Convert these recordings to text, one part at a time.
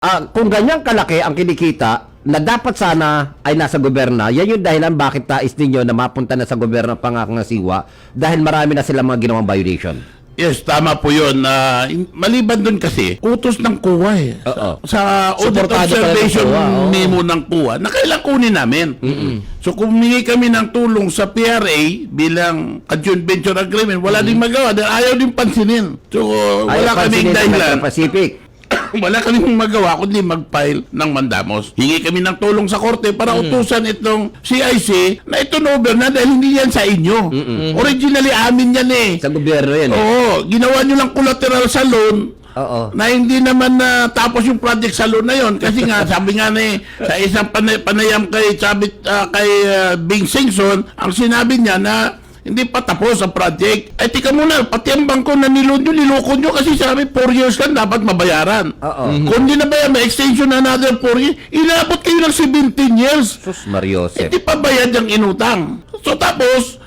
Ah, kung ganyan kalaki ang kinikita na dapat sana ay nasa gobyerno, yan yung dahilan bakit tais ninyo na mapunta na sa gobyerno ang pangakong ng siwa dahil marami na silang mga ginawang violation. Yes, tama po yun. na maliban dun kasi, utos ng kuwa eh. Oo. Sa, sa audit ng observation oo. memo ng kuwa, na kailangan kunin namin. So kung humingi kami ng tulong sa PRA bilang joint venture agreement, wala din magawa dahil ayaw din pansinin. So wala Ayaw kaming pansinin ng dahilan. Pacific. wala kaming magawa kundi mag-file ng mandamos. Hingi kami ng tulong sa korte para utusan itong CIC na ito over na dahil hindi yan sa inyo. Originally amin yan eh. Sa gobyerno yan. eh. Oo, ginawa nyo lang collateral sa loan Oo. na hindi naman na tapos yung project sa loan na yon kasi nga sabi nga ni sa isang panay, panayam kay Chabit ah, kay ah, Bing Singson ang sinabi niya na hindi pa tapos ang project. Eh, tika muna, pati ang bangko na niloan nyo, niloko nyo kasi sabi 4 years lang dapat mabayaran. Oo. Kung hindi na bayan, may extension na another 4 years, inabot kayo ng 17 years. Sus Mariosep. Hindi pa bayad yung inutang. So tapos,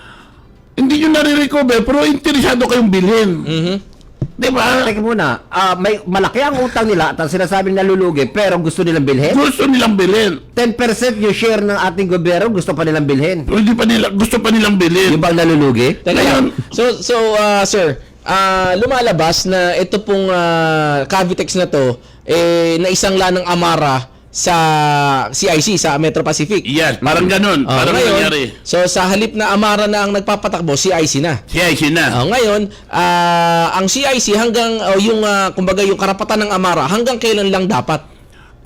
hindi nyo nare-recover, pero interesado kayong bilhin. Di ba? Teka muna, ah, may malaki ang utang nila at ang sinasabing nalulugi pero gusto nilang bilhin? Gusto nilang bilhin. 10% yung share ng ating gobyerno gusto pa nilang bilhin. Hindi pa nila, gusto pa nilang bilhin. Yung bang nalulugi? Teka lang. So, so ah, sir, ah, lumalabas na ito pong ah, Cavitex na to, eh, na isang ng Amara sa CIC, sa Metro Pacific. Yes, parang ganun. Ah, parang ngayon, nangyari. so sa halip na Amara na ang nagpapatakbo, CIC na. CIC na. Ah, ngayon, ah, ang CIC hanggang oh, yung ah, kumbaga yung karapatan ng Amara hanggang kailan lang dapat?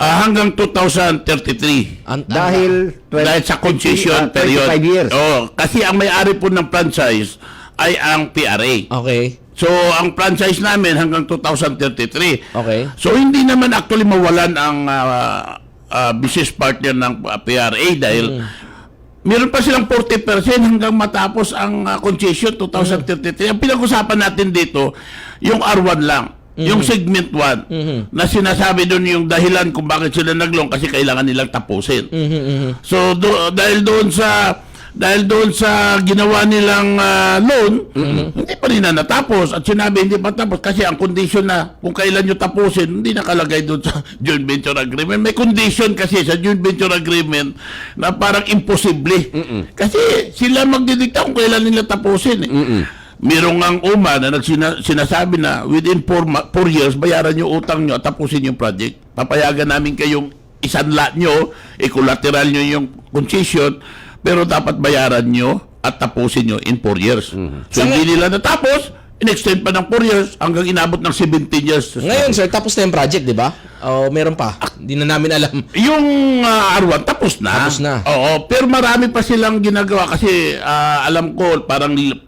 Ah, hanggang 2033. An- Dahil Dahil sa concession 25 period. years. Oh, kasi ang may-ari po ng franchise ay ang PRA. Okay. So, ang franchise namin hanggang 2033. Okay. So, hindi naman actually mawalan ang ah, ah, business partner ng ah, PRA dahil meron pa silang 40% hanggang matapos ang ah, concession 2033. Ang pinag-usapan natin dito, yung R1 lang. Yung segment 1 na sinasabi doon yung dahilan kung bakit sila naglong kasi kailangan nilang tapusin. So do, dahil doon sa dahil doon sa ginawa nilang ah, loan, hindi pa rin na natapos. At sinabi hindi pa tapos kasi ang condition na kung kailan nyo tapusin, hindi nakalagay doon sa joint venture agreement. May condition kasi sa joint venture agreement na parang imposible. Kasi sila magdidikta kung kailan nila tapusin. Eh. Merong ang UMA na nagsina, sinasabi na within 4 years, bayaran nyo utang nyo at tapusin yung project. Papayagan namin kayong isanla nyo, i-collateral nyo yung concession, pero dapat bayaran nyo at tapusin nyo in 4 years. So, Sa hindi nila natapos, in-extend pa ng 4 years hanggang inabot ng 17 years. Ngayon, sir, tapos na yung project, di ba? O meron pa? Hindi na namin alam. Yung ah, R1, tapos na. Tapos na. Oo, pero marami pa silang ginagawa kasi ah, alam ko parang 5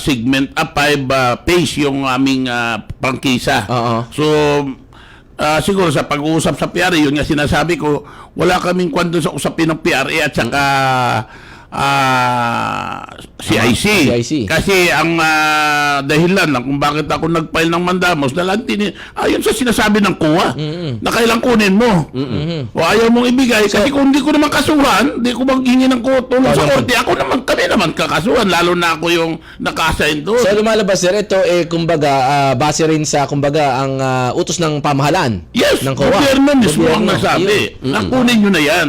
segment, ah, 5 phase yung aming ah, prangkisa. Oo. So, ah, siguro sa pag-uusap sa PRA, yun nga sinasabi ko, wala kaming kwan doon sa usapin ng PRA at saka ah, CIC. CIC. Kasi ang ah, dahilan lang kung bakit ako nag-file ng mandamos, dahil tini, ayon sa sinasabi ng kuwa, na kailang kunin mo. O ayaw mong ibigay, kasi kung hindi ko naman kasuhan, hindi ko maghingi ng tulong sa korte, ako naman, kami naman kakasuhan, lalo na ako yung naka-assign doon. So lumalabas sir, ito eh kumbaga ah, base rin sa kumbaga ang ah, utos ng pamahalaan yes, ng COA. gobyerno mismo ang Gobyerno. nagsabi, Yun. na kunin nyo na yan.